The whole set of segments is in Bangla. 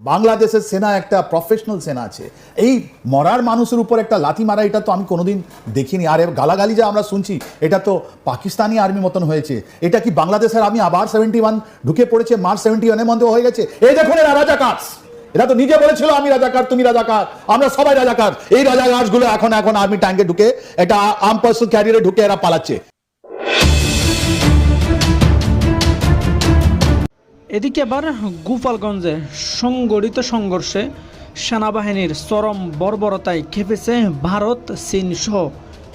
বাংলাদেশের সেনা একটা প্রফেশনাল সেনা আছে। এই মরার মানুষের উপর একটা লাথি মারা, এটা তো আমি কোনোদিন দেখিনি। আর গালাগালি যা আমরা শুনছি, এটা তো পাকিস্তানি আর্মি মতন হয়েছে। এটা কি বাংলাদেশের আমি আবার সেভেন্টি ওয়ান ঢুকে পড়েছে? মার্চ সেভেন্টি ওয়ানের মধ্যে হয়ে গেছে? এই দেখুন এরা রাজাকার। এরা তো নিজে বলেছিল, আমি রাজাকার, তুমি রাজাকার, আমরা সবাই রাজাকার। এই রাজাকারগুলো এখন এখন আর্মি ট্যাঙ্কে ঢুকে এটা আর্ম পার্সন ক্যারিয়ারে ঢুকে এরা পালাচ্ছে। এদিকে আবার গোপালগঞ্জে সংগঠিত সংঘর্ষে সেনাবাহিনীর চরম বর্বরতায় খেপেছে ভারত চীন সহ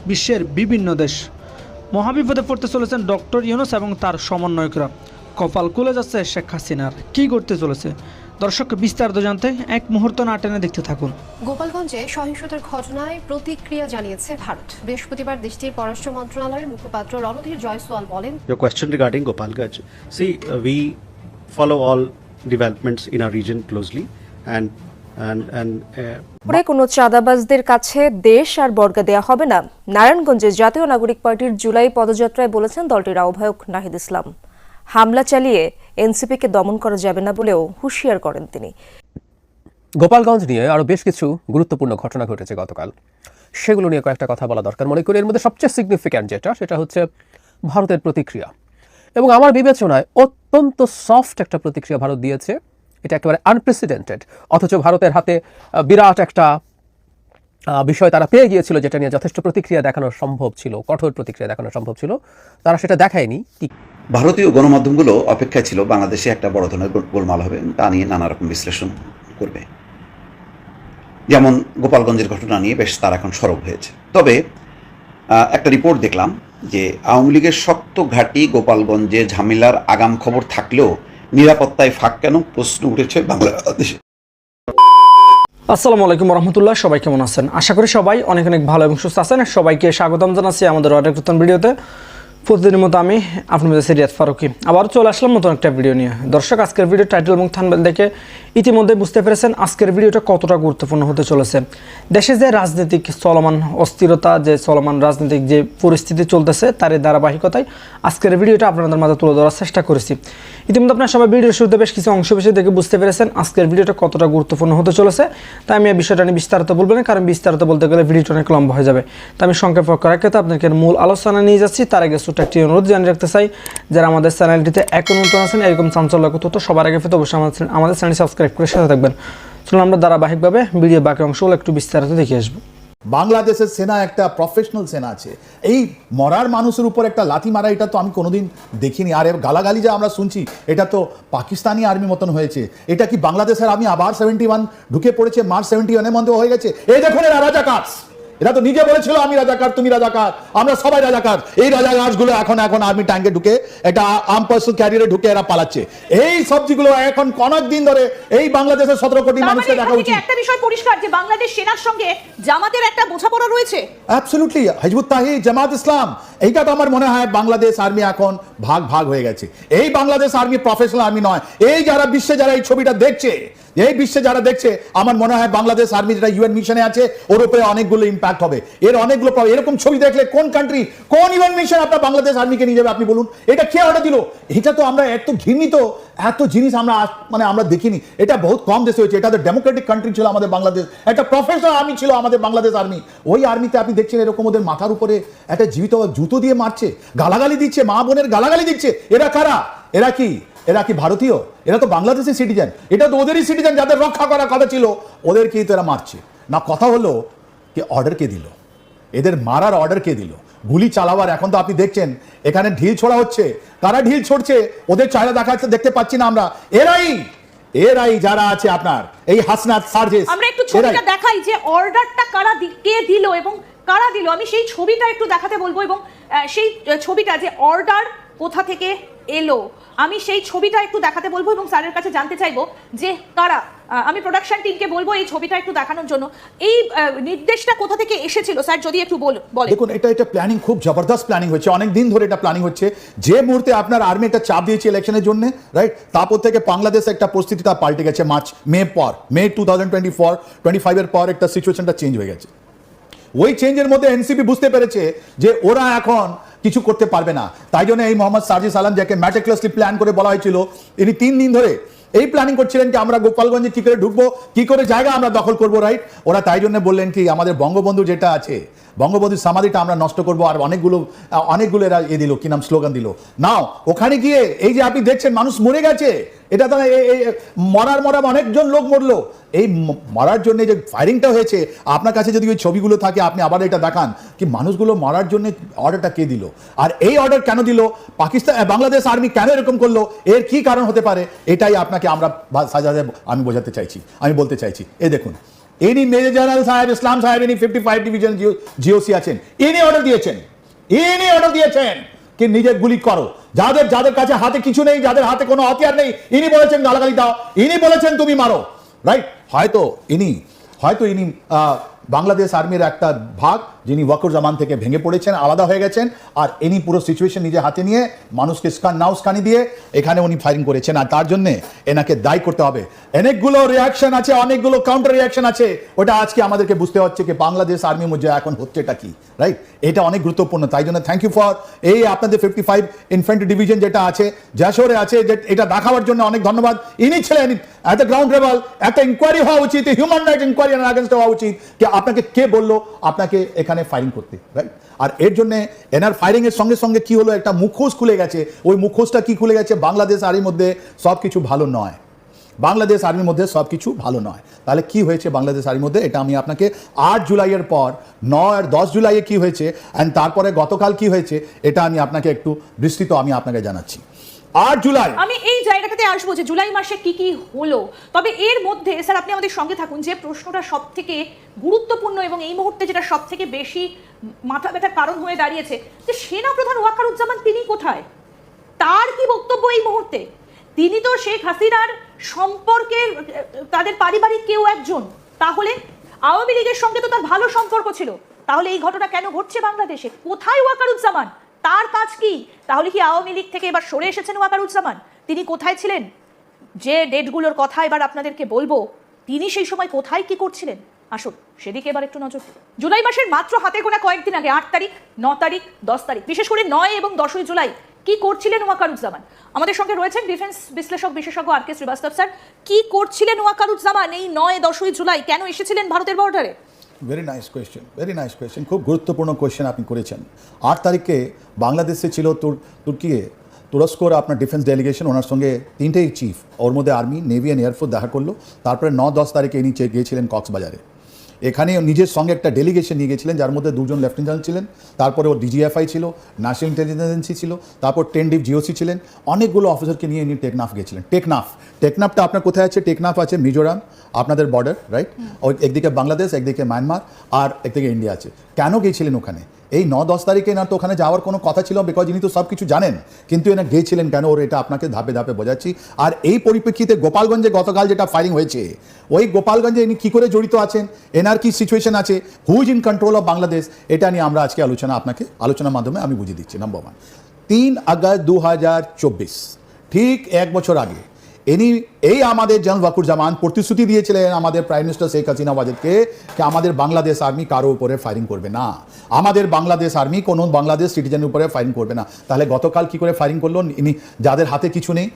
বিশ্বের বিভিন্ন দেশ। মহাবিপদে পড়তে চলেছেন ডক্টর ইউনুস এবং তার সমন্বয়করা। কপাল খুলে যাচ্ছে শেখ হাসিনার। কী করতে চলেছে? দর্শক বিস্তারিত জানতে এক মুহূর্ত না টেনে দেখতে থাকুন। গোপালগঞ্জে সহিংসতার ঘটনায় প্রতিক্রিয়া জানিয়েছে ভারত। বৃহস্পতিবার দেশটির পররাষ্ট্র মন্ত্রণালয়ের মুখপাত্র রণধীর জয়সওয়াল বলেন Your question regarding Gopalganj. See, uh, we follow all developments in our region closely, and and and uh, পরে কোনো চাঁদাবাজদের কাছে দেশ আর বর্গা দেয়া হবে না। নারায়ণগঞ্জে জাতীয় নাগরিক পার্টির জুলাই পদযাত্রায় বলেছেন দলটির আহ্বায়ক নাহিদ ইসলাম। হামলা চালিয়ে এনসিপিকে দমন করা যাবে না বলেও হুঁশিয়ার করেন তিনি। গোপালগঞ্জ নিয়ে আরও বেশ কিছু গুরুত্বপূর্ণ ঘটনা ঘটেছে গতকাল। সেগুলো নিয়ে কয়েকটা কথা বলা দরকার মনে করি। এর মধ্যে সবচেয়ে সিগনিফিক্যান্ট যেটা সেটা হচ্ছে ভারতের প্রতিক্রিয়া। এবং আমার বিবেচনায় অত্যন্ত সফট একটা প্রতিক্রিয়া ভারত দিয়েছে। এটা একেবারে আনপ্রেসিডেন্টেড অথচ ভারতের হাতে বিরাট একটা বিষয় তারা পেয়ে গিয়েছিল যেটা নিয়ে যথেষ্ট প্রতিক্রিয়া দেখানো সম্ভব ছিল, কঠোর প্রতিক্রিয়া দেখানো সম্ভব ছিল। তারা সেটা দেখায়নি। কি ভারতীয় গণমাধ্যমগুলো অপেক্ষায় ছিল বাংলাদেশে একটা বড় ধরনের গোলমাল হবে। তা নিয়ে নানা রকম বিশ্লেষণ করবে। যেমন গোপালগঞ্জের ঘটনা নিয়ে বেশ তারা এখন সরব হয়েছে। তবে একটা রিপোর্ট দেখলাম যে আওয়ামী লীগের শক্ত ঘাঁটি গোপালগঞ্জে ঝামেলার আগাম খবর থাকলেও নিরাপত্তায় ফাঁক কেন? প্রশ্ন উঠেছে বাংলাদেশে। আসসালামু আলাইকুম রহমতুল্লাহ সবাই কেমন আছেন? আশা করি সবাই অনেক অনেক ভালো এবং সুস্থ আছেন। সবাইকে স্বাগতম জানাচ্ছি আমাদের অনেক নতুন ভিডিওতে। প্রতিদিনের মতো আমি আপনার মধ্যে সিরিয়াত ফারুকি। আবারও চলে আসলাম নতুন একটা ভিডিও নিয়ে। দর্শক, আজকের ভিডিও টাইটেল এবং থানবেল দেখে ইতিমধ্যে বুঝতে পেরেছেন আজকের ভিডিওটা কতটা গুরুত্বপূর্ণ হতে চলেছে। দেশে যে রাজনৈতিক চলমান অস্থিরতা, যে চলমান রাজনৈতিক যে পরিস্থিতি চলতেছে তার ধারাবাহিকতায় আজকের ভিডিওটা আপনাদের মাঝে তুলে ধরার চেষ্টা করেছি। ইতিমধ্যে আপনার সবাই ভিডিওর শুরুতে বেশ কিছু অংশ বেশি দেখে বুঝতে পেরেছেন আজকের ভিডিওটা কতটা গুরুত্বপূর্ণ হতে চলেছে। তাই আমি এই বিষয়টা নিয়ে বিস্তারিত বলব না, কারণ বিস্তারিত বলতে গেলে ভিডিওটা অনেক লম্বা হয়ে যাবে। তো আমি সংক্ষেপ করার ক্ষেত্রে আপনাকে মূল আলোচনা নিয়ে যাচ্ছি। তার আগে ছোট্ট একটি অনুরোধ জানিয়ে রাখতে চাই, যারা আমাদের চ্যানেলটিতে এখন নতুন আছেন, এরকম চাঞ্চল্যকর তথ্য সবার আগে পেতে অবশ্যই আমাদের চ্যানেল সাবস্ক্রাইব করে সাথে থাকবেন। চলুন আমরা ধারাবাহিকভাবে ভিডিও বাকি অংশগুলো একটু বিস্তারিত দেখে আসব। বাংলাদেশের সেনা একটা প্রফেশনাল সেনা আছে। এই মরার মানুষের উপর একটা লাথি মারা, এটা তো আমি কোনোদিন দেখিনি। আর গালাগালি যা আমরা শুনছি, এটা তো পাকিস্তানি আর্মি মতন হয়েছে। এটা কি বাংলাদেশের আর্মি আবার সেভেন্টি ওয়ান ঢুকে পড়েছে? মার্চ সেভেন্টি ওয়ানের মধ্যে হয়ে গেছে? এই দেখুন এরা রাজাকার এরা তো নিজে বলেছিল আমি রাজাকার তুমি রাজাকার আমরা সবাই রাজাকার। এই রাজাকারগুলো এখন এখন আর্মি ট্যাঙ্কে ঢুকে এটা আর্ম পার্সন ক্যারিয়ারে ঢুকে এরা পালাচ্ছে। এই সবজিগুলো এখন অনেক দিন ধরে এই বাংলাদেশের সতেরো কোটি মানে মানুষকে দেখা উচিত। একটা বিষয় পরিষ্কার যে বাংলাদেশ সেনার সঙ্গে জামাতের একটা বোঝাপড়া রয়েছে। অ্যাবসলিউটলি হিজবুত তাহিদ জামাত ইসলাম এইটা তো আমার মনে হয় বাংলাদেশ আর্মি এখন ভাগ ভাগ হয়ে গেছে। এই বাংলাদেশ আর্মি প্রফেশনাল আর্মি নয় এই যারা বিশ্বে যারা এই ছবিটা দেখছে এই বিশ্বে যারা দেখছে, আমার মনে হয় বাংলাদেশ আর্মি যেটা ইউএন মিশনে আছে, ওর উপরে অনেকগুলো ইম্প্যাক্ট হবে। এর অনেকগুলো এরকম ছবি দেখলে কোন কান্ট্রি কোন ইউএন মিশন আপনার বাংলাদেশ আর্মিকে নিয়ে যাবে, আপনি বলুন। এটা কে অর্ডার দিল? এটা তো আমরা এত ঘৃণিত, এত জিনিস আমরা মানে আমরা দেখিনি। এটা বহুত কম দেশে হয়েছে। এটা তো ডেমোক্রেটিক কান্ট্রি ছিল আমাদের বাংলাদেশ। একটা প্রফেশনাল আর্মি ছিল আমাদের বাংলাদেশ আর্মি। ওই আর্মিতে আপনি দেখছেন এরকম ওদের মাথার উপরে একটা জীবিত জুতো দিয়ে মারছে, গালাগালি দিচ্ছে, মা বোনের গালাগালি দিচ্ছে। এরা কারা? এরা কি? এরা কি ভারতীয়? এরা তো বাংলাদেশের সিটিজেন এটা তো ওদেরই সিটিজেন যাদের রক্ষা করার কথা ছিল। ওদেরকেই তো এরা মারছে? না কথা হলো কি অর্ডার কে দিল? এদের মারার অর্ডার কে দিল? গুলি চালাবার এখন তো আপনি দেখছেন এখানে ঢিল ছোড়া হচ্ছে। কারা ঢিল ছড়ছে? ওদের চায়না দেখা যাচ্ছে দেখতে পাচ্ছি না আমরা। এরাই এরাই যারা আছে আপনার এই হাসনাত সার্জেস। আমরা একটু ছবিটা দেখাই যে অর্ডারটা কারা কে দিল এবং কারা দিল? আমি সেই ছবিটা একটু দেখাতে বলব এবং সেই ছবিটা যে অর্ডার কোথা থেকে এলো। আমি সেই ছবিটা একটু দেখাতে বলব এবং স্যারের কাছে জানতে চাইব যে কারা আমি প্রোডাকশন টিমকে বলব এই ছবিটা একটু দেখানোর জন্য। এই নির্দেশটা কোথা থেকে এসেছিল? স্যার, যদি একটু বল দেখুন, এটা এটা প্ল্যানিং খুব জবরদস্ত প্ল্যানিং হচ্ছে। অনেক দিন ধরে এটা প্ল্যানিং হচ্ছে। যে মুহূর্তে আপনার আর্মি একটা চাপ দিয়েছে ইলেকশনের জন্য রাইট তারপর থেকে বাংলাদেশ একটা পরিস্থিতি তা পাল্টে গেছে মার্চ, মে পর। May two thousand twenty twenty পর একটা সিচুয়েশনটা চেঞ্জ হয়ে গেছে। ওই চেঞ্জের মধ্যে এনসিপি বুঝতে পেরেছে যে ওরা এখন কিছু করতে পারবে না। তাই জন্য এই মোহাম্মদ সাজিস সালাম যাকে ম্যাটিকুলাসলি প্ল্যান করে বলা হয়েছিল, ইনি তিন দিন ধরে এই প্ল্যানিং করছিলেন কি আমরা গোপালগঞ্জে কি করে ঢুকবো, কি করে জায়গা আমরা দখল করব রাইট ওরা তাই জন্য বললেন কি, আমাদের বঙ্গবন্ধু যেটা আছে বঙ্গবন্ধুর সমাধিটা আমরা নষ্ট করব, আর অনেকগুলো অনেকগুলো এরা এ দিল, কি নাম, স্লোগান দিল। নাও, ওখানে গিয়ে এই যে আপনি দেখছেন, মানুষ মরে গেছে। এটা তো মরার মরা অনেকজন লোক মরলো। এই মরার জন্য যে ফায়ারিংটা হয়েছে, আপনার কাছে যদি ওই ছবিগুলো থাকে, আপনি আবার এটা দেখান। কি মানুষগুলো মরার জন্য অর্ডারটা কে দিল? আর এই অর্ডার কেন দিল? পাকিস্তান বাংলাদেশ আর্মি কেন এরকম করল? এর কি কারণ হতে পারে? এটাই আপনাকে আমরা সাজাতে, আমি বোঝাতে চাইছি, আমি বলতে চাইছি। এই দেখুন ইনি মেজর জেনারেল সাহেব, ইসলাম সাহেব ইনি ফিফটি ফাইভ ডিভিশন জিওসি আছেন। ইনি অর্ডার দিয়েছেন। ইনি অর্ডার দিয়েছেন। কি নিজে গুলি করো। যাদের যাদের কাছে হাতে কিছু নেই, যাদের হাতে কোনো হাতিয়ার নেই, ইনি বলেছেন গালাগালি দাও। ইনি বলেছেন তুমি মারো। রাইট হয়তো ইনি হয়তো ইনি বাংলাদেশ আর্মির একটা ভাগ যিনি ওয়াকুর জামান থেকে ভেঙে পড়েছেন, আলাদা হয়ে গেছেন, আর ইনি পুরো সিচুয়েশন নিজে হাতে নিয়ে মানুষকে স্কান নাও স্কানি দিয়ে এখানে উনি ফায়ারিং করেছেন। আর তার জন্য এনাকে দায়ী করতে হবে। অনেকগুলো রিয়াকশন আছে, অনেকগুলো কাউন্টার রিয়াকশন আছে। ওটা আজকে আমাদেরকে বুঝতে হচ্ছে কি বাংলাদেশ আর্মির মধ্যে এখন হচ্ছে এটা কি রাইট এটা অনেক গুরুত্বপূর্ণ। তাই জন্য থ্যাংক ইউ ফর এই আপনাদের ফিফটি ফাইভ ইনফ্যান্ট্রি ডিভিশন যেটা আছে, যশোরে আছে, যে এটা দেখাবার জন্য অনেক ধন্যবাদ। ইনি ছিলেন এত গ্রাউন্ড লেভেল একটা ইনকোয়ারি হওয়া উচিত হিউম্যান রাইটস ইনকোয়ারি হওয়া উচিত। আপনাকে কে বলল? আপনাকে এখানে ফায়ারিং করতে রাইট আর এর জন্য এনার ফায়ারিং এর সঙ্গে সঙ্গে কি হলো? একটা মুখোশ খুলে গেছে। ওই মুখোশটা কি খুলে গেছে? বাংলাদেশ আর্মির মধ্যে সব কিছু ভালো নয়। বাংলাদেশ আর্মির মধ্যে সব কিছু ভালো নয়। তাহলে কি হয়েছে বাংলাদেশ আর্মির মধ্যে? এটা আমি আপনাকে আট জুলাইয়ের পর, নয় আর দশ জুলাইয়ে কি হয়েছে? অ্যান্ড তারপরে গতকাল কি হয়েছে? এটা আমি আপনাকে একটু বিস্তৃত আমি আপনাকে জানাচ্ছি। আট জুলাই। আমি এই জায়গাটাতে আসব যে জুলাই মাসে কি কি হলো। তবে এর মধ্যে স্যার আপনি আমাদের সঙ্গে থাকুন যে প্রশ্নটা সব থেকে গুরুত্বপূর্ণ এবং এই মুহূর্তে যেটা সব থেকে বেশি মাথা ব্যথার কারণ হয়ে দাঁড়িয়েছে যে সেনাপ্রধান ওয়াকারুজ্জামান তিনি কোথায়? তার কি বক্তব্য এই মুহূর্তে? তিনি তো শেখ হাসিনার সম্পর্কের আহ, তাদের পারিবারিক কেউ একজন। তাহলে আওয়ামী লীগের সঙ্গে তো তার ভালো সম্পর্ক ছিল। তাহলে এই ঘটনা কেন ঘটছে বাংলাদেশে? কোথায় ওয়াকারুজ্জামান? তার কাজ কি? তাহলে কি আওয়ামী লীগ থেকে এবার সরে এসেছেন ওয়াকারুজ্জামান? তিনি কোথায় ছিলেন? যে ডেটগুলোর কথা এবার আপনাদেরকে বলব, তিনি সেই সময় কোথায় কি করছিলেন? আসুন, সেদিকে এবার একটু নজর জুলাই মাসের মাত্র হাতে গোনা কয়েকদিন আগে, আট তারিখ, ন তারিখ, দশ তারিখ, বিশেষ করে নয় এবং দশই জুলাই, কি করছিলেন ওয়াকারুজ্জামান? আমাদের সঙ্গে রয়েছেন ডিফেন্স বিশ্লেষক বিশেষজ্ঞ আর কে শ্রীবাস্তব স্যার। কি করছিলেন ওয়াকারুজ্জামান এই নয় দশই জুলাই? কেন এসেছিলেন ভারতের বর্ডারে very nice question very nice question খুব গুরুত্বপূর্ণ কোয়েশ্চেন আপনি করেছেন। আট তারিখে বাংলাদেশে ছিল তুর, তুর্কিয়ে তুরস্কর আপনার ডিফেন্স ডেলিগেশন ওনার সঙ্গে তিনটেই চিফ ওর মধ্যে আর্মি নেভি অ্যান্ড এয়ারফোর্স দেখা করল। তারপরে ন দশ তারিখে নিচে গিয়েছিলেন কক্সবাজারে। এখানে নিজের সঙ্গে একটা ডেলিগেশন নিয়ে গেছিলেন যার মধ্যে দুজন লেফটেন্যান্ট ছিলেন তারপরে ওর ডিজিএফআই ছিল ন্যাশনাল ইন্টেলিজেন্স এজেন্সি ছিল তারপর টেন ডিপ জিওসি ছিলেন অনেকগুলো অফিসারকে নিয়ে ইনি টেকনাফ গেছিলেন। টেকনাফ টেকনাফটা আপনার কোথায় আছে? টেকনাফ আছে মিজোরাম আপনাদের বর্ডার রাইট ওই একদিকে বাংলাদেশ একদিকে মায়ানমার আর একদিকে ইন্ডিয়া আছে। কেন গিয়েছিলেন ওখানে? এই ন দশ তারিখে না তো ওখানে যাওয়ার কোনো কথা ছিল? বিকজ ইনি তো সব কিছু জানেন। কিন্তু এনা গিয়েছিলেন কেন? ওর এটা আপনাকে ধাপে ধাপে বোঝাচ্ছি। আর এই পরিপ্রেক্ষিতে গোপালগঞ্জে গতকাল যেটা ফায়ারিং হয়েছে, ওই গোপালগঞ্জে ইনি কী করে জড়িত আছেন? এনার কি সিচুয়েশন আছে? Who's in control of Bangladesh এটা নিয়ে আমরা আজকে আলোচনা আপনাকে, আলোচনার মাধ্যমে আমি বুঝিয়ে দিচ্ছি নাম্বার ওয়ান তিন আগস্ট দু ঠিক এক বছর আগে ইনি, এই আমাদের জেনারেল ওয়াকুর জামান প্রতিশ্রুতি দিয়েছিলেন আমাদের প্রাইম মিনিস্টার শেখ হাসিনা ওয়াজেদকে যে আমাদের বাংলাদেশ আর্মি কারও উপরে ফায়ারিং করবে না। আমাদের বাংলাদেশ আর্মি কোনো বাংলাদেশ সিটিজেনের উপরে ফায়ারিং করবে না। তাহলে গতকাল কি করে ফায়ারিং করল? ইনি, যাদের হাতে কিছু নেই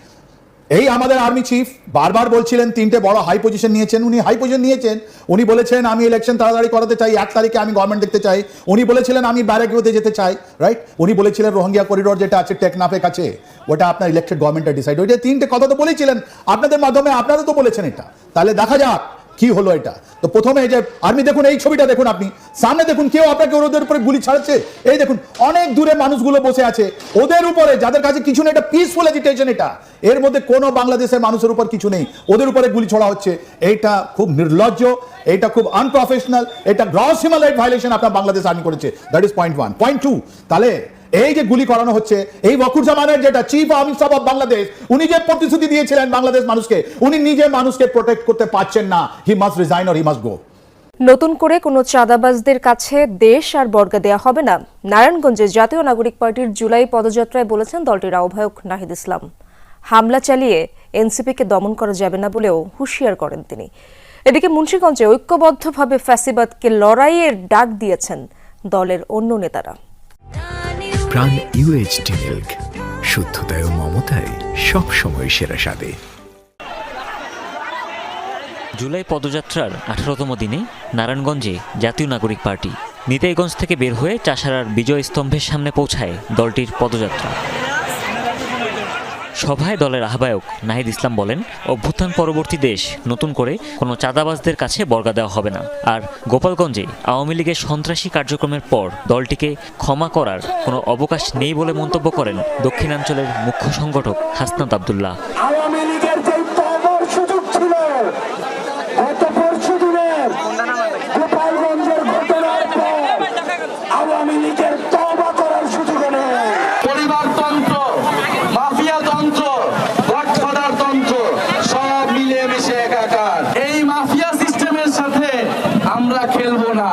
এই আমাদের আর্মি চিফ বারবার বলছিলেন তিনটে বড় হাই পজিশন নিয়েছেন, উনি হাই পজিশন নিয়েছেন। উনি বলেছেন, আমি ইলেকশন তাড়াতাড়ি করাতে চাই, এক তারিখে আমি গভর্নমেন্ট দেখতে চাই। উনি বলেছিলেন, আমি ব্যারাকিওতে যেতে চাই। রাইট উনি বলেছিলেন রোহিঙ্গা করিডোর যেটা আছে টেকনাফের কাছে ওটা আপনার ইলেকশন গভর্নমেন্টের ডিসাইড ওইটা তিনটে কথা তো বলেছিলেন। আপনাদের মাধ্যমে আপনারা তো বলেছেন এটা। তাহলে দেখা যাক কি হলো এটা? তো প্রথমে যে আর্মি, দেখুন, এই ছবিটা দেখুন আপনি। সামনে দেখুন, কেউ আপনাকে ওদের উপরে গুলি ছাড়ছে? এই দেখুন, অনেক দূরে মানুষগুলো বসে আছে। ওদের উপরে, যাদের কাছে কিছু নেই, এটা পিসফুল এজিটেশন এটা। এর মধ্যে কোনো বাংলাদেশের মানুষের উপর কিছু নেই। ওদের উপরে গুলি ছড়া হচ্ছে। এইটা খুব নির্লজ্জ এটা খুব আনপ্রফেশনাল এটা গ্রস হিউম্যান রাইট ভায়োলেশন আপনার বাংলাদেশ আর্মি করেছে। That is point one point two তাহলে এই যে গুলি করানো হচ্ছে, এই বকুর জামানের যেটা chief army staff of Bangladesh উনি যে প্রতিশ্রুতি দিয়েছিলেন বাংলাদেশ মানুষকে, উনি নিজে মানুষকে প্রোটেক্ট করতে পারছেন না। He must resign or he must go নতুন করে কোনো চাঁদাবাজদের কাছে দেশ আর বর্গা দেয়া হবে না। নারায়ণগঞ্জে জাতীয় নাগরিক পার্টির জুলাই পদযাত্রায় বলেছেন দলটির আহ্বায়ক নাহিদ ইসলাম। হামলা চালিয়ে এনসিপিকে দমন করা যাবে না বলেও হুঁশিয়ার করেন তিনি। এদিকে মুন্সীগঞ্জে ঐক্যবদ্ধভাবে ফ্যাসিবাদকে লড়াইয়ের ডাক দিয়েছেন দলের অন্য নেতারা। প্রাণ ইউএইচডি মিল্ক শুদ্ধতায় ও মমতায় সবসময় সেরা সাদে জুলাই পদযাত্রার আঠারোতম দিনে নারায়ণগঞ্জে জাতীয় নাগরিক পার্টি, নিতাইগঞ্জ থেকে বের হয়ে চাষারার বিজয় স্তম্ভের সামনে পৌঁছায় দলটির পদযাত্রা। সভায় দলের আহ্বায়ক নাহিদ ইসলাম বলেন, অভ্যুত্থান পরবর্তী দেশ নতুন করে কোনো চাঁদাবাজদের কাছে বর্গা দেওয়া হবে না। আর গোপালগঞ্জে আওয়ামী লীগের সন্ত্রাসী কার্যক্রমের পর দলটিকে ক্ষমা করার কোনো অবকাশ নেই বলে মন্তব্য করেন দক্ষিণাঞ্চলের মুখ্য সংগঠক হাসনাত আবদুল্লাহ আওয়ামী লীগের যে পাওয়ার সুযোগ ছিল গত পরশু দিনের গোপালগঞ্জের ঘটনার পর আওয়ামী লীগের তবা করার সুযোগ নেই পরিবারতন্ত্র মাফিয়া তন্ত্র গডফাদার তন্ত্র সব মিলিয়ে মিশে একাকার এই মাফিয়া সিস্টেমের সাথে আমরা খেলব না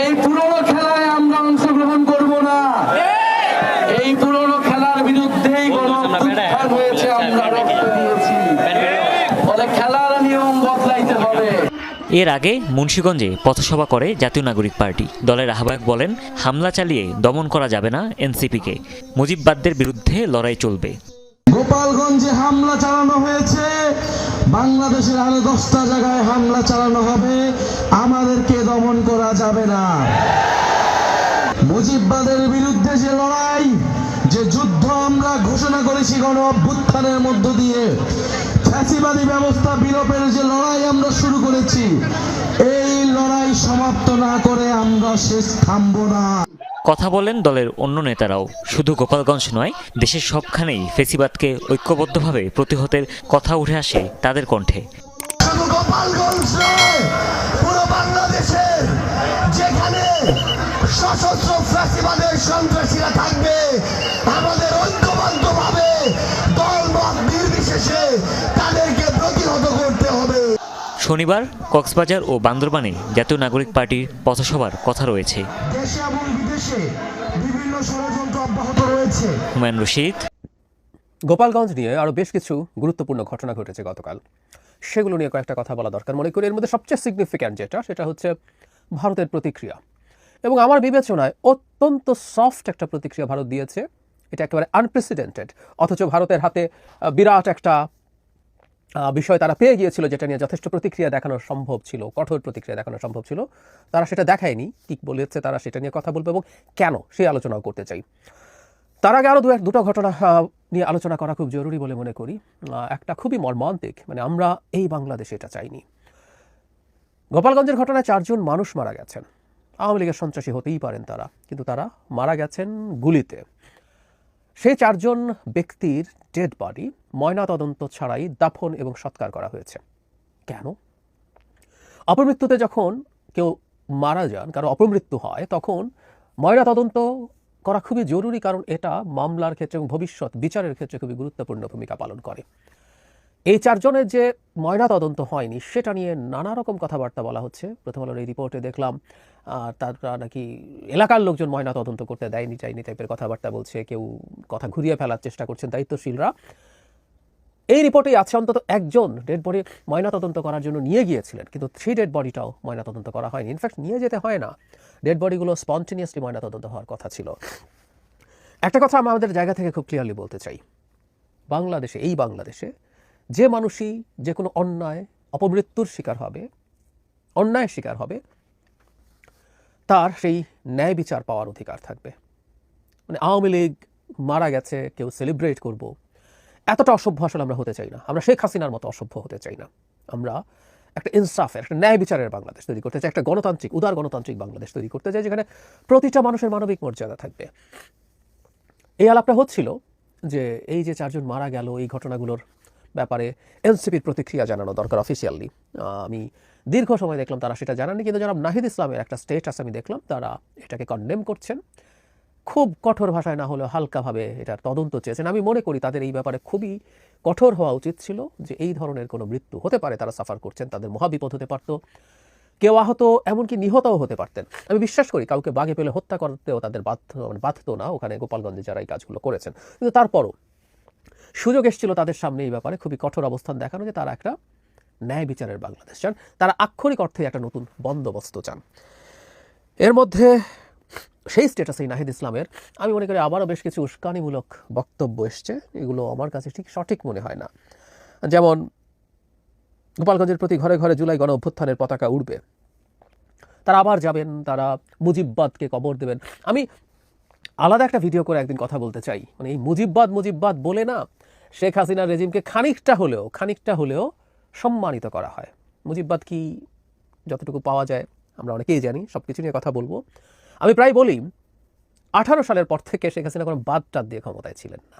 এই পুরনো খেলায় আমরা অংশগ্রহণ করব না এই পুরনো খেলার বিরুদ্ধেই গণঅভ্যুত্থান হয়েছে আমরা রক্ত দিয়েছি ফলে খেলার নিয়ম বদলাইতে হবে এর আগে মুন্সীগঞ্জে পথসভা করে জাতীয় নাগরিক পার্টি। দলের আহ্বায়ক বলেন, হামলা চালিয়ে দমন করা যাবে না এনসিপিকে। মুজিববাদদের বিরুদ্ধে লড়াই চলবে। গোপালগঞ্জে হামলা চালানো হয়েছে। বাংলাদেশের আরও দশটা জায়গায় হামলা চালানো হবে। আমাদেরকে দমন করা যাবে না। মুজিববাদের বিরুদ্ধে যে লড়াই, যে যুদ্ধ আমরা ঘোষণা করেছি গণ অভ্যুত্থানের মধ্য দিয়ে ফ্যাসিবাদী ব্যবস্থা বিলোপের যে লড়াই আমরা শুরু করেছি এই লড়াই সমাপ্ত না করে আমরা শেষ থামবো না। কথা বলেন দলের অন্য নেতারাও। শুধু গোপালগঞ্জ নয় দেশের সবখানেই ফেসিবাদকে ঐক্যবদ্ধভাবে প্রতিহতের কথা উঠে আসে তাদের কণ্ঠে। গোপালগঞ্জ নয় পুরো বাংলাদেশের যেখানে সশস্ত্র ফ্যাসিবাদের সন্ত্রাসীরা থাকবে শনিবার কক্সবাজার ও বান্দরবানে জাতীয় নাগরিক পার্টির পথসভার কথা রয়েছে। দেশে এবং বিদেশে বিভিন্ন ষড়যন্ত্র অব্যাহত রয়েছে। হুমায়ুন রশিদ। গোপালগঞ্জ নিয়ে আরও বেশ কিছু গুরুত্বপূর্ণ ঘটনা ঘটেছে গতকাল। সেগুলো নিয়ে কয়েকটা কথা বলা দরকার মনে করি। এর মধ্যে সবচেয়ে সিগনিফিক্যান্ট যেটা সেটা হচ্ছে ভারতের প্রতিক্রিয়া। এবং আমার বিবেচনায় অত্যন্ত সফট একটা প্রতিক্রিয়া ভারত দিয়েছে। এটা একেবারে আনপ্রেসিডেন্টেড অথচ ভারতের হাতে বিরাট একটা বিষয় তারা পেয়ে গিয়েছিল যেটা নিয়ে যথেষ্ট প্রতিক্রিয়া দেখানো সম্ভব ছিল, কঠোর প্রতিক্রিয়া দেখানো সম্ভব ছিল। তারা সেটা দেখায়নি কি বলেছে তারা সেটা নিয়ে কথা বলবে এবং কেন সেই আলোচনাও করতে চাই। তার আগে আরও দু এক, দুটো ঘটনা নিয়ে আলোচনা করা খুব জরুরি বলে মনে করি। একটা খুবই মর্মান্তিক মানে আমরা এই বাংলাদেশে এটা চাইনি। গোপালগঞ্জের ঘটনায় চারজন মানুষ মারা গেছেন। আওয়ামী লীগের সন্ত্রাসী হতেই পারেন তারা, কিন্তু তারা মারা গেছেন গুলিতে। সেই চারজন ব্যক্তির ডেড বডি ময়না তদন্ত ছাড়াই দাফন এবং সৎকার করা হয়েছে। কেন? অপমৃত্যুতে যখন কেউ মারা যান, কারও অপমৃত্যু হয়, তখন ময়না তদন্ত করা খুবই জরুরি, কারণ এটা মামলার ক্ষেত্রে এবং ভবিষ্যৎ বিচারের ক্ষেত্রে খুবই গুরুত্বপূর্ণ ভূমিকা পালন করে। এই চারজনের যে ময়না তদন্ত হয়নি, সেটা নিয়ে নানা রকম কথাবার্তা বলা হচ্ছে। প্রথম আলোর এই রিপোর্টে দেখলাম আহ, তারা নাকি এলাকার লোকজন ময়না তদন্ত করতে দেয়নি চাইনি টাইপের কথাবার্তা বলছে কেউ কথা ঘুরিয়ে ফেলার চেষ্টা করছেন দায়িত্বশীলরা। এই রিপোর্টেই আছে অন্তত একজন ডেড বডি ময়নাতদন্ত করার জন্য নিয়ে গিয়েছিলেন কিন্তু সেই ডেড বডিটাও ময়নাতদন্ত করা হয়নি। ইনফ্যাক্ট নিয়ে যেতে হয় না। ডেড বডিগুলো স্পন্টিনিয়াসলি ময়নাতদন্ত হওয়ার কথা ছিল। একটা কথা আমি আমাদের জায়গা থেকে খুব ক্লিয়ারলি বলতে চাই। বাংলাদেশে এই বাংলাদেশে যে মানুষই যে কোনো অন্যায় অপমৃত্যুর শিকার হবে অন্যায়ের শিকার হবে তার সেই ন্যায় বিচার পাওয়ার অধিকার থাকবে। মানে আওয়ামী লীগ মারা গেছে, কেউ সেলিব্রেট করব। এতটা অসভ্য আসলে আমরা হতে চাই না। আমরা শেখ হাসিনার মতো অসভ্য হতে চাই না। আমরা একটা ইনসাফের, একটা ন্যায় বিচারের বাংলাদেশ তৈরি করতে চাই, একটা গণতান্ত্রিক, উদার গণতান্ত্রিক বাংলাদেশ তৈরি করতে চাই, যেখানে প্রতিটা মানুষের মানবিক মর্যাদা থাকবে। এই আলাপটা হচ্ছিল যে এই যে চারজন মারা গেল, এই ঘটনাগুলোর ব্যাপারে এনসিপির প্রতিক্রিয়া জানানো দরকার অফিসিয়ালি আমি দীর্ঘ সময় দেখলাম তারা সেটা জানাননি, কিন্তু যারা নাহিদ ইসলামের একটা স্টেটাস আমি দেখলাম, তারা এটাকে কন্ডেম করছেন। খুব কঠোর ভাষায় না হলেও হালকাভাবে এটার তদন্ত চেয়েছেন। আমি মনে করি তাদের এই ব্যাপারে খুবই কঠোর হওয়া উচিত ছিল যে এই ধরনের কোনো মৃত্যু হতে পারে, তারা সাফার করছেন, তাদের মহাবিপদ হতে পারত। কেউ আহত, এমনকি নিহতও হতে পারতেন। আমি বিশ্বাস করি কাউকে বাঘে পেলে হত্যা করতেও তাদের বাধ্য মানে বাধ্য না, ওখানে গোপালগঞ্জে যারা এই কাজগুলো করেছেন। কিন্তু তারপরও সুযোগ এসেছিল তাদের সামনে এই ব্যাপারে। খুবই কঠোর অবস্থান দেখানো যে তারা একটা ন্যায় বিচারের বাংলাদেশ চান। তারা আক্ষরিক অর্থে একটা নতুন বন্দোবস্ত চান। এর মধ্যে সেই স্ট্যাটাসেই নাহিদ ইসলামের। আমি মনে করি আবারও বেশ কিছু উস্কানিমূলক বক্তব্য এসছে। এগুলো আমার কাছে ঠিক সঠিক মনে হয় না। যেমন, গোপালগঞ্জের প্রতি ঘরে ঘরে জুলাই গণ অভ্যুত্থানের পতাকা উড়বে। তারা আবার যাবেন, তারা মুজিববাদকে কবর দেবেন। আমি আলাদা একটা ভিডিও করে একদিন কথা বলতে চাই। মানে এই মুজিববাদ মুজিববাদ বলে না শেখ হাসিনার রেজিমকে খানিকটা হলেও খানিকটা হলেও সম্মানিত করা হয়। মুজিববাদ কি যতটুকু পাওয়া যায় আমরা অনেকেই জানি সব কিছু নিয়ে কথা বলব। আমি প্রায় বলি, আঠারো সালের পর থেকে শেখ হাসিনা কোনো বাদ টাদ দিয়ে ক্ষমতায় ছিলেন না।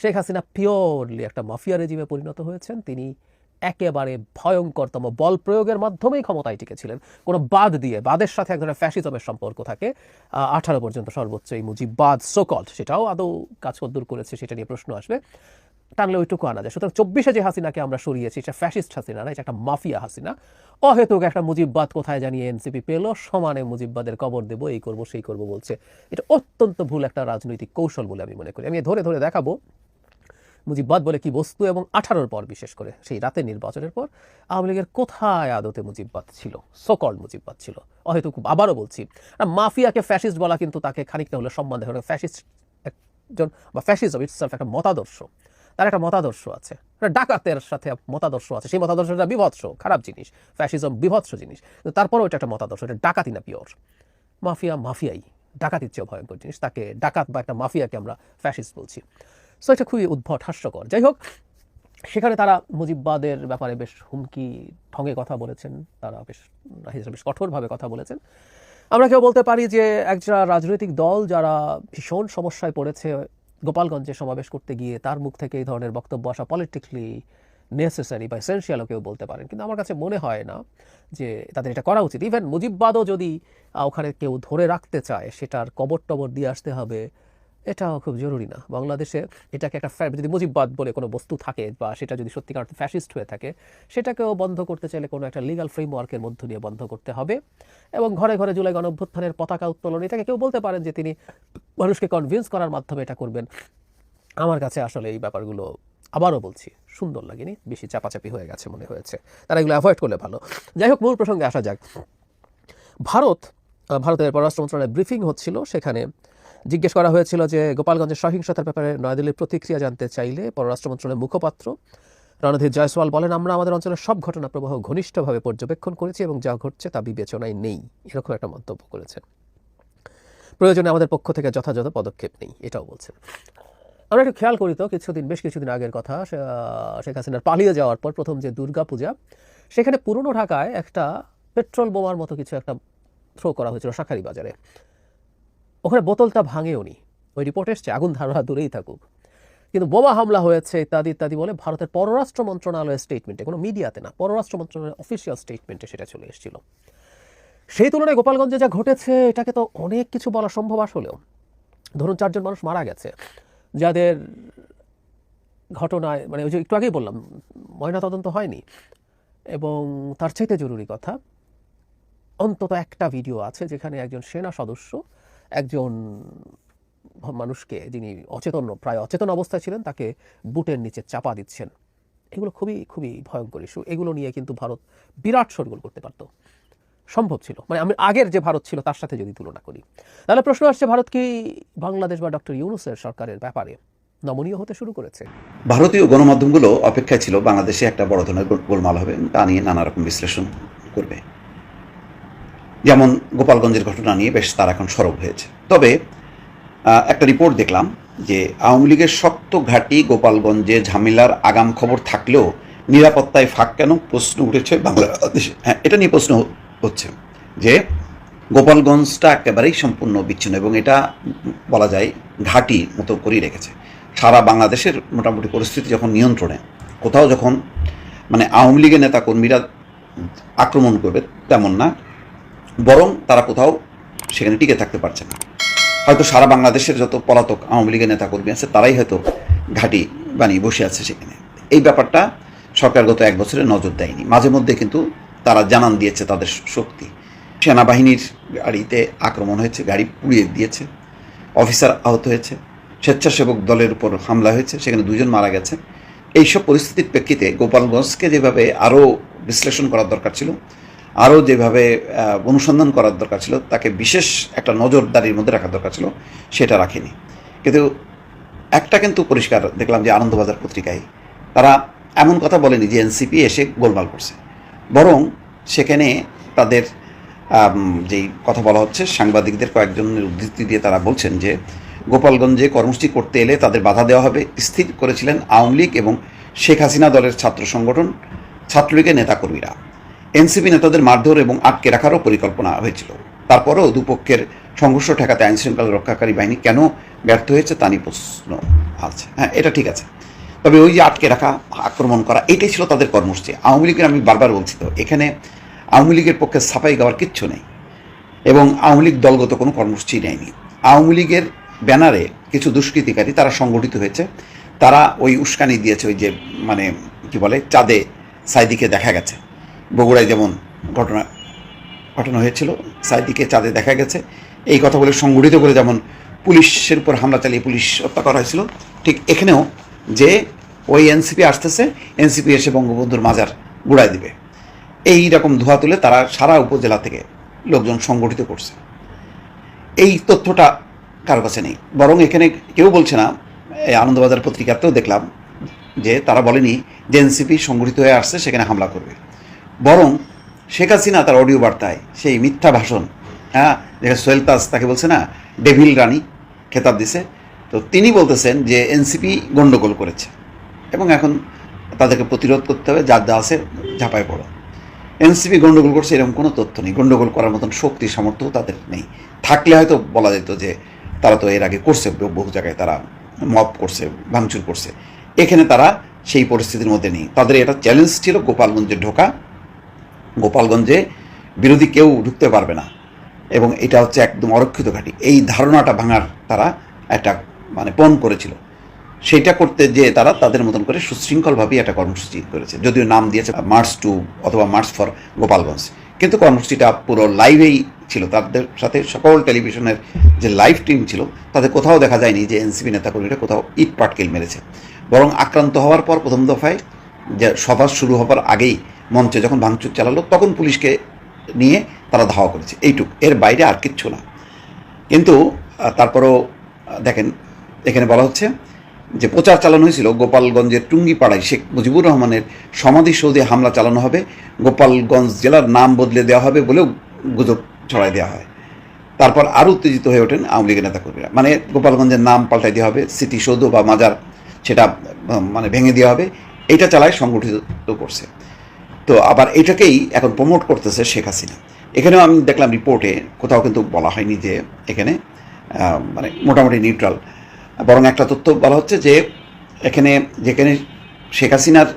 শেখ হাসিনা পিওরলি একটা মাফিয়া রেজিমে পরিণত হয়েছেন। তিনি একেবারে ভয়ঙ্করতম বল প্রয়োগের মাধ্যমেই ক্ষমতায় টিকেছিলেন। কোনো বাদ দিয়ে, বাদের সাথে এক ধরনের ফ্যাসিজমের সম্পর্ক থাকে। আঠারো পর্যন্ত সর্বোচ্চ এই মুজিববাদ সোকল সেটাও আদৌ কাজ কদ্দূর করেছে, সেটা নিয়ে প্রশ্ন আসবে। টানলে ওইটুকু আনা যায়। সুতরাং চব্বিশে যে হাসিনাকে আমরা সরিয়েছি, এটা ফ্যাসিস্ট হাসিনা না, এটা একটা মাফিয়া হাসিনা। অহেতুক একটা মুজিববাদ কোথায় জানিয়ে এনসিপি পেল? সমানে মুজিববাদের কবর দেবো, এই করব, সেই করব বলছে। এটা অত্যন্ত ভুল একটা রাজনৈতিক কৌশল বলে আমি মনে করি। আমি ধরে ধরে দেখাবো মুজিববাদ বলে কি বস্তু এবং আঠারোর পর বিশেষ করে, সেই রাতে নির্বাচনের পর আওয়ামী লীগের কোথায় আদতে মুজিববাদ ছিল? সকল মুজিববাদ ছিল। অহেতুক আবারও বলছি মাফিয়াকে ফ্যাসিস্ট বলা কিন্তু তাকে খানিকটা হলে সম্মান দেখা ফ্যাসিস্ট একজন বা ফ্যাসিজম ইটসেলফ একটা মতাদর্শ। তার একটা মতাদর্শ আছে। ডাকাতের সাথে মতাদর্শ আছে। সেই মতাদর্শটা বিভৎস, খারাপ জিনিস ফ্যাসিজম বিভৎস জিনিস। তারপরেও এটা একটা মতাদর্শ, এটা ডাকাতি না পিওর। মাফিয়া মাফিয়াই, ডাকাতির চেয়েও ভয়ঙ্কর জিনিস। তাকে ডাকাত বা একটা মাফিয়াকে আমরা ফ্যাসিস্ট বলছি। সো এটা খুবই উদ্ভট, হাস্যকর। যাই হোক, সেখানে তারা মুজিববাদের ব্যাপারে বেশ হুমকি ঢঙে কথা বলেছেন। তারা বেশ বেশ কঠোরভাবে কথা বলেছেন। আমরা কেউ বলতে পারি যে একটা রাজনৈতিক দল যারা ভীষণ সমস্যায় পড়েছে গোপালগঞ্জে সমাবেশ করতে গিয়ে তার মুখ থেকে এই ধরনের বক্তব্য আসা পলিটিক্যালি নেসেসারি বা এসেন্সিয়ালও কেউ বলতে পারেন। কিন্তু আমার কাছে মনে হয় না যে তাদের এটা করা উচিত। ইভেন মুজিববাদও যদি ওখানে কেউ ধরে রাখতে চায়, সেটার কবর টবর দিয়ে আসতে হবে এটাও খুব জরুরি না। বাংলাদেশে এটাকে একটা যদি মুজিববাদ বলে কোনো বস্তু থাকে বা সেটা যদি সত্যিকার ফ্যাসিস্ট হয়ে থাকে, সেটাকেও বন্ধ করতে চাইলে কোনো একটা লিগাল ফ্রেমওয়ার্কের মধ্য দিয়ে বন্ধ করতে হবে এবং ঘরে ঘরে জুলাই গণঅভ্যুত্থানের পতাকা উত্তোলন, এটাকে কেউ বলতে পারেন যে তিনি মানুষকে কনভিন্স করার মাধ্যমে এটা করবেন। আমার কাছে আসলে এই ব্যাপারগুলো আবারও বলছি, সুন্দর লাগেনি, বেশি চাপাচাপি হয়ে গেছে মনে হয়েছে। তারা এগুলো অ্যাভয়েড করলে ভালো। যাই হোক, মূল প্রসঙ্গে আসা যাক। ভারত ভারতের পররাষ্ট্র মন্ত্রণালয়ের ব্রিফিং হচ্ছিল, সেখানে জিজ্ঞেস করা হয়েছিল যে গোপালগঞ্জের সহিংসতার ব্যাপারে নয়াদিল্লির প্রতিক্রিয়া জানতে চাইলে পররাষ্ট্র মন্ত্রণালয়ের মুখপাত্র রণধীর জয়সওয়াল বলেন, আমরা আমাদের অঞ্চলের সব ঘটনা প্রবাহ ঘনিষ্ঠভাবে পর্যবেক্ষণ করেছি এবং যা ঘটছে তা বিবেচনায় নেই। এরকম একটা মন্তব্য করেছেন। প্রয়োজনে আমাদের পক্ষ থেকে যথাযথ পদক্ষেপ নেই, এটাও বলছেন। আমরা একটু খেয়াল করি তো, কিছুদিন, বেশ কিছুদিন আগের কথা শেখ হাসিনার পালিয়ে যাওয়ার পর প্রথম যে দুর্গা পূজা সেখানে পুরনো ঢাকায় একটা পেট্রোল বোমার মতো কিছু একটা থ্রো করা হয়েছিল শাখারি বাজারে। ওখানে বোতলটা ভাঙেও নি। ওই রিপোর্ট এসছে, আগুন ধারা দূরেই থাকুক। কিন্তু বোমা হামলা হয়েছে, ইত্যাদি ইত্যাদি বলে ভারতের পররাষ্ট্র মন্ত্রণালয়ের স্টেটমেন্টে কোনো মিডিয়াতে না, পররাষ্ট্র মন্ত্রণালয়ের অফিসিয়াল স্টেটমেন্টে সেটা চলে এসেছিল। সেই তুলনায় গোপালগঞ্জে যা ঘটেছে, এটাকে তো অনেক কিছু বলা সম্ভব আসলেও। ধরুন চারজন মানুষ মারা গেছে, যাদের ঘটনায় মানে ওই যে একটু আগেই বললাম, ময়নাতদন্ত হয়নি, এবং তার চাইতে জরুরি কথা, অন্তত একটা ভিডিও আছে যেখানে একজন সেনা সদস্য একজন মানুষকে যিনি অচেতন, প্রায় অচেতন অবস্থায় ছিলেন, তাকে বুটের নিচে চাপা দিচ্ছেন। এগুলো খুবই খুবই ভয়ঙ্কর ইস্যু। এগুলো নিয়ে কিন্তু ভারত বিরাট শোরগোল করতে পারতো। সম্ভব ছিল। মানে আমি আগের যে ভারত ছিল, তার সাথে যদি তুলনা করি। তাহলে প্রশ্ন আসছে, ভারত কি বাংলাদেশ বা ডক্টর ইউনুসের সরকারের ব্যাপারে নমনীয় হতে শুরু করেছে? ভারতীয় গণমাধ্যমগুলো অপেক্ষায় ছিল, বাংলাদেশে একটা বড় ধরনের গোলমাল হবে। তা নিয়ে নানা রকম বিশ্লেষণ করবে। যেমন গোপালগঞ্জের ঘটনা নিয়ে বেশ তার এখন সরব হয়েছে। তবে একটা রিপোর্ট দেখলাম যে আওয়ামী লীগের শক্ত ঘাঁটি গোপালগঞ্জে ঝামেলার আগাম খবর থাকলেও নিরাপত্তায় ফাঁক কেন? প্রশ্ন উঠেছে বাংলাদেশে। হ্যাঁ এটা নিয়ে প্রশ্ন হচ্ছে যে গোপালগঞ্জটা একেবারেই সম্পূর্ণ বিচ্ছিন্ন এবং এটা বলা যায় ঘাঁটি মতো করেই রেখেছে। সারা বাংলাদেশের মোটামুটি পরিস্থিতি যখন নিয়ন্ত্রণে, কোথাও যখন মানে আওয়ামী লীগের নেতা কর্মীরা আক্রমণ করবে তেমন না বরং তারা কোথাও সেখানে টিকে থাকতে পারছে না। হয়তো সারা বাংলাদেশের যত পলাতক আওয়ামী লীগের নেতাকর্মী আছে, তারাই হয়তো ঘাঁটি বানিয়ে বসে আছে সেখানে। এই ব্যাপারটা সরকার গত এক বছরে নজর দেয়নি। মাঝে মধ্যে কিন্তু তারা জানান দিয়েছে তাদের শক্তি। সেনাবাহিনীর গাড়িতে আক্রমণ হয়েছে, গাড়ি পুড়িয়ে দিয়েছে, অফিসার আহত হয়েছে, স্বেচ্ছাসেবক দলের উপর হামলা হয়েছে, সেখানে দুজন মারা গেছে। এইসব পরিস্থিতির প্রেক্ষিতে গোপালগঞ্জকে যেভাবে আরও বিশ্লেষণ করার দরকার ছিল আরও যেভাবে অনুসন্ধান করার দরকার ছিল, তাকে বিশেষ একটা নজরদারির মধ্যে রাখার দরকার ছিল, সেটা রাখেনি। কিন্তু একটা কিন্তু পরিষ্কার দেখলাম যে আনন্দবাজার পত্রিকায়, তারা এমন কথা বলেনি যে এনসিপি এসে গোলমাল করছে। বরং সেখানে তাদের যেই কথা বলা হচ্ছে, সাংবাদিকদের কয়েকজনের উদ্ধৃতি দিয়ে তারা বলছেন যে, গোপালগঞ্জে কর্মসূচি করতে এলে তাদের বাধা দেওয়া হবে, স্থির করেছিলেন আওয়ামী লীগ এবং শেখ হাসিনা দলের ছাত্র সংগঠন, ছাত্রলীগের নেতাকর্মীরা। এনসিপি নেতাদের মারধর এবং আটকে রাখারও পরিকল্পনা হয়েছিল। তারপরেও দুপক্ষের সংঘর্ষ ঠেকাতে আইন শৃঙ্খলা রক্ষাকারী বাহিনী কেন ব্যর্থ হয়েছে তা নিয়ে প্রশ্ন আছে। হ্যাঁ এটা ঠিক আছে। তবে ওই যে আটকে রাখা, আক্রমণ করা, এটাই ছিল তাদের কর্মসূচি। আওয়ামী লীগের আমি বারবার বলছি তো, এখানে আওয়ামী লীগের পক্ষে সাফাই গাওয়ার কিচ্ছু নেই। এবং আওয়ামী লীগ দলগত কোনো কর্মসূচি নেয়নি। আওয়ামী লীগের ব্যানারে কিছু দুষ্কৃতিকারী, তারা সংগঠিত হয়েছে। তারা ওই উস্কানি দিয়েছে, ওই যে মানে কি বলে, চাঁদে সাইদিকে দেখা গেছে। বগুড়ায় যেমন ঘটনা ঘটনা হয়েছিল সাইদিকে চাঁদে দেখা গেছে। এই কথা বলে সংগঠিত করে যেমন পুলিশের উপর হামলা চালিয়ে পুলিশ হত্যা করা হয়েছিল, ঠিক এখানেও যে ওই এনসিপি আসতেছে, এনসিপি এসে বঙ্গবন্ধুর মাজার গুড়ায় দিবে। এই রকম ধোয়া তুলে তারা সারা উপজেলা থেকে লোকজন সংগঠিত করছে। এই তথ্যটা কারও কাছে নেই। বরং এখানে কেউ বলছে না, এই আনন্দবাজার পত্রিকাতেও দেখলাম যে তারা বলেনি যে এনসিপি সংগঠিত হয়ে আসছে, সেখানে হামলা করবে। বরং শেখ হাসিনা তার অডিও বার্তায় সেই মিথ্যা ভাষণ হ্যাঁ যেটা সোহেল তাজ তাকে বলছে না, ডেভিল রানী খেতাব দিছে। তো তিনি বলতেছেন যে এনসিপি গণ্ডগোল করেছে এবং এখন তাদেরকে প্রতিরোধ করতে হবে যার যা আছে ঝাঁপায় পড়ো। এনসিপি গণ্ডগোল করছে এরকম কোনো তথ্য নেই। গণ্ডগোল করার মতন শক্তি সামর্থ্য তাদের নেই। থাকলে হয়তো বলা যেত যে তারা তো এর আগে করছে বহু জায়গায় তারা মপ করছে, ভাঙচুর করছে। এখানে তারা সেই পরিস্থিতির মধ্যে নেই। তাদের এটা চ্যালেঞ্জ ছিল গোপালগঞ্জে ঢোকা গোপালগঞ্জে বিরোধী কেউ ঢুকতে পারবে না। এবং এটা হচ্ছে একদম অরক্ষিত ঘাঁটি। এই ধারণাটা ভাঙার তারা একটা মানে পণ করেছিল। সেইটা করতে যে তারা তাদের মতন করে সুশৃঙ্খলভাবেই একটা কর্মসূচি করেছে। যদিও নাম দিয়েছে মার্চ টু অথবা মার্চ ফর গোপালগঞ্জ। কিন্তু কর্মসূচিটা পুরো লাইভেই ছিল। তাদের সাথে সকল টেলিভিশনের যে লাইভ টিম ছিল, তাদের কোথাও দেখা যায়নি যে এনসিপি নেতাকর্মীরা কোথাও ইট পাটকেল মেরেছে। বরং আক্রান্ত হওয়ার পর প্রথম দফায় যে সভা শুরু হবার আগেই মঞ্চে যখন ভাঙচুর চালালো, তখন পুলিশকে নিয়ে তারা ধাওয়া করেছে। এইটুক। এর বাইরে আর কিচ্ছু না। কিন্তু তারপরও দেখেন, এখানে বলা হচ্ছে যে প্রচার চালানো হয়েছিল গোপালগঞ্জের টুঙ্গিপাড়ায়। শেখ মুজিবুর রহমানের সমাধিসৌধে হামলা চালানো হবে। গোপালগঞ্জ জেলার নাম বদলে দেওয়া হবে বলেও গুজব ছড়াই দেওয়া হয়। তারপর আরও উত্তেজিত হয়ে ওঠেন আওয়ামী লীগের নেতাকর্মীরা। মানে গোপালগঞ্জের নাম পাল্টাই দেওয়া হবে স্মৃতিসৌধ বা মাজার, সেটা মানে ভেঙে দেওয়া হবে। এটা চালায় সংগঠিত করছে। তো আবার এটাকেই এখন প্রমোট করতেছে শেখ হাসিনা। এখানেও আমি দেখলাম রিপোর্টে কোথাও কিন্তু বলা হয়নি যে এখানে মানে মোটামুটি নিউট্রাল বরং একটা তথ্য বলা হচ্ছে যে এখানে যেখানে শেখ হাসিনার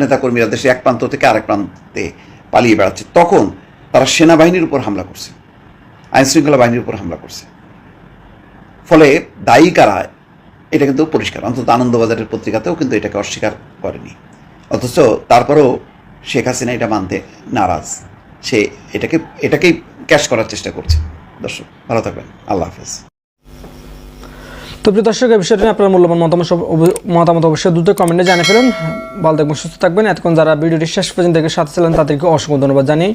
নেতাকর্মীরা দেশে এক প্রান্ত থেকে আরেক প্রান্তে পালিয়ে বেড়াচ্ছে, তখন তারা সেনাবাহিনীর উপর হামলা করছে। আইনশৃঙ্খলা বাহিনীর উপর হামলা করছে। ফলে দায়ী কারা এটা কিন্তু পরিষ্কার। অন্তত আনন্দবাজারের পত্রিকাতেও কিন্তু এটাকে অস্বীকার করেনি। অথচ তারপরেও শেখ হাসিনা এটা মানতে নারাজ। সে এটাকে, এটাকেই ক্যাশ করার চেষ্টা করছে। দর্শক, ভালো থাকবেন। আল্লাহ হাফেজ। তো প্রিয় দর্শক এই বিষয়টি আপনার মূল্যবান মতামত মতামত অবশ্যই দ্রুত কমেন্টে জানিয়ে ফেলুন। ভালো থাকবেন, সুস্থ থাকবেন। এতক্ষণ যারা ভিডিওটি শেষ পর্যন্ত দেখে সাথে ছিলেন, তাদেরকে অসংখ্য ধন্যবাদ জানিয়ে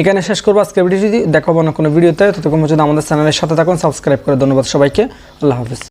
এখানে শেষ করব আজকে ভিডিওটি। দেখাবো না কোনো ভিডিওতে। ততক্ষণ পর্যন্ত আমাদের চ্যানেলের সাথে থাকুন, সাবস্ক্রাইব করে ধন্যবাদ সবাইকে। আল্লাহ হাফিজ।